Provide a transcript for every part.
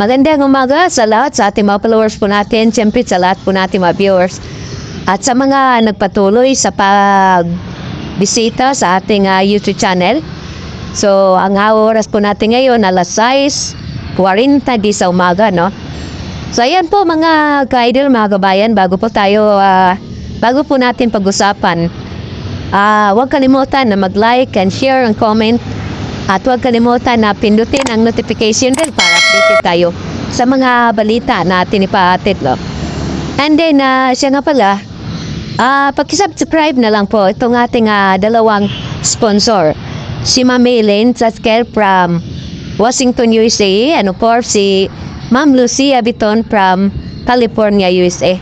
Magandang umaga sa lahat sa ating mga followers po natin, siyempre sa lahat po nating mga viewers. At sa mga nagpatuloy sa pagbisita sa ating ah, YouTube channel. So, ang oras po natin ngayon, alas 6.40 di sa umaga, no? So, ayan po mga ka-idol, mga kabayan, bago po tayo, ah, bago po natin pag-usapan, ah, huwag kalimutan na mag-like and share and comment at huwag kalimutan na pindutin ang notification bell para updated tayo sa mga balita na atin ipahatid. No? And then, ah, siya nga pala, ah pag-subscribe na lang po itong ating ah, dalawang sponsor. Si Ma'am Elaine Saskel from Washington, USA. Ano po, si Ma'am Lucia Biton from California, USA.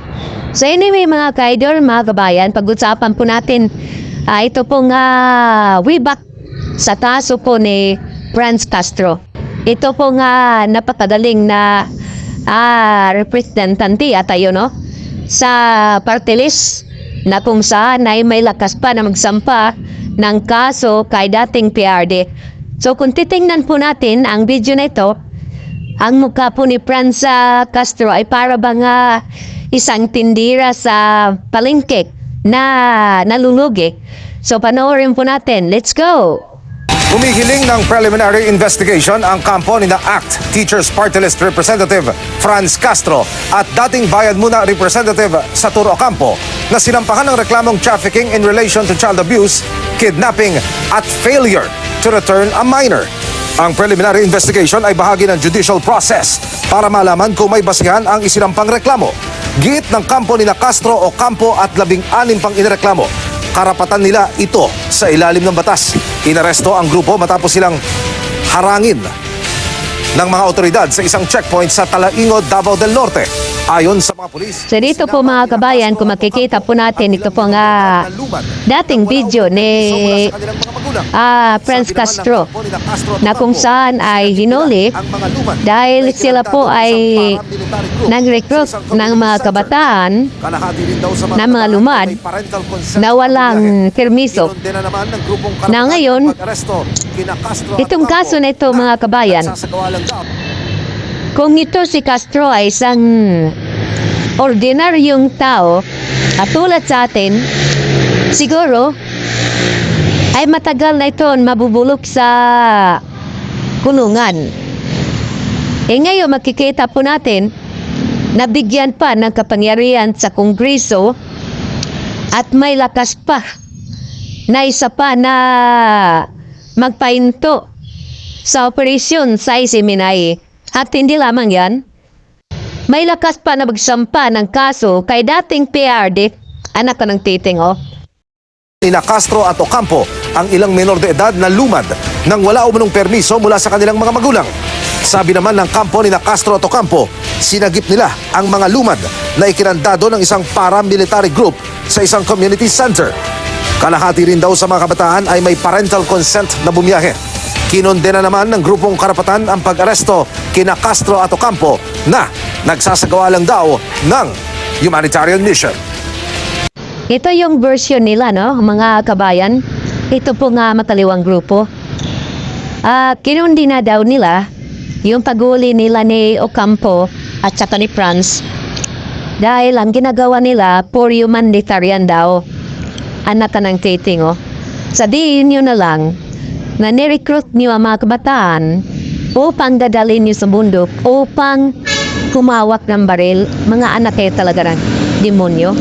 So anyway, mga ka-idol, mga kabayan, pag-usapan po natin ah, ito pong uh, way back sa taso po ni Franz Castro. Ito po nga napakadaling na ah, representante at ayo no sa party list na kung saan ay may lakas pa na magsampa ng kaso kay dating PRD. So kung titingnan po natin ang video na ito, ang mukha po ni Franz ah, Castro ay para bang ah, isang tindira sa palengke na nalulugi. So panoorin po natin. Let's go! Humihiling ng preliminary investigation ang kampo ni na ACT Teachers Party List Representative Franz Castro at dating Bayad Muna Representative Saturo Ocampo na sinampahan ng reklamong trafficking in relation to child abuse, kidnapping at failure to return a minor. Ang preliminary investigation ay bahagi ng judicial process para malaman kung may basihan ang isinampang reklamo. Giit ng kampo ni na Castro o Campo at labing anim pang inireklamo karapatan nila ito sa ilalim ng batas. Inaresto ang grupo matapos silang harangin ng mga otoridad sa isang checkpoint sa Talaingod, Davao del Norte. Ayon sa mga pulis, So dito po mga kabayan, kung makikita po natin ito po nga dating video ni ah, Franz Castro na kung saan ay hinuli dahil sila po ay nag-recruit ng mga kabataan na mga lumad na walang permiso. Na ngayon, itong kaso na ito mga kabayan, kung ito si Castro ay isang ordinaryong tao, katulad sa atin, siguro, ay matagal na ito mabubulok sa kulungan. E ngayon makikita po natin, nabigyan pa ng kapangyarihan sa Kongreso at may lakas pa na isa pa na magpainto sa operasyon sa Isiminay. At hindi lamang yan, may lakas pa na magsampa ng kaso kay dating PRD, anak ka ng titing, oh. Nina Castro at Ocampo ang ilang menor de edad na lumad nang wala umunong permiso mula sa kanilang mga magulang. Sabi naman ng kampo ni na Castro at Ocampo, sinagip nila ang mga lumad na ikinandado ng isang paramilitary group sa isang community center. Kalahati rin daw sa mga kabataan ay may parental consent na bumiyahe. Kinondena naman ng grupong karapatan ang pag-aresto kina Castro at Ocampo na nagsasagawa lang daw ng humanitarian mission. Ito yung version nila, no, mga kabayan. Ito po nga mataliwang grupo. Ah, kinundi na daw nila yung paguli nila ni Ocampo at saka ni Franz dahil ang ginagawa nila for humanitarian daw. Anak ka ng titing, oh. Sabihin nyo na lang na nirecruit niyo ang mga kabataan upang dadalhin niyo sa mundo upang kumawak ng baril. Mga anak kayo talaga ng demonyo.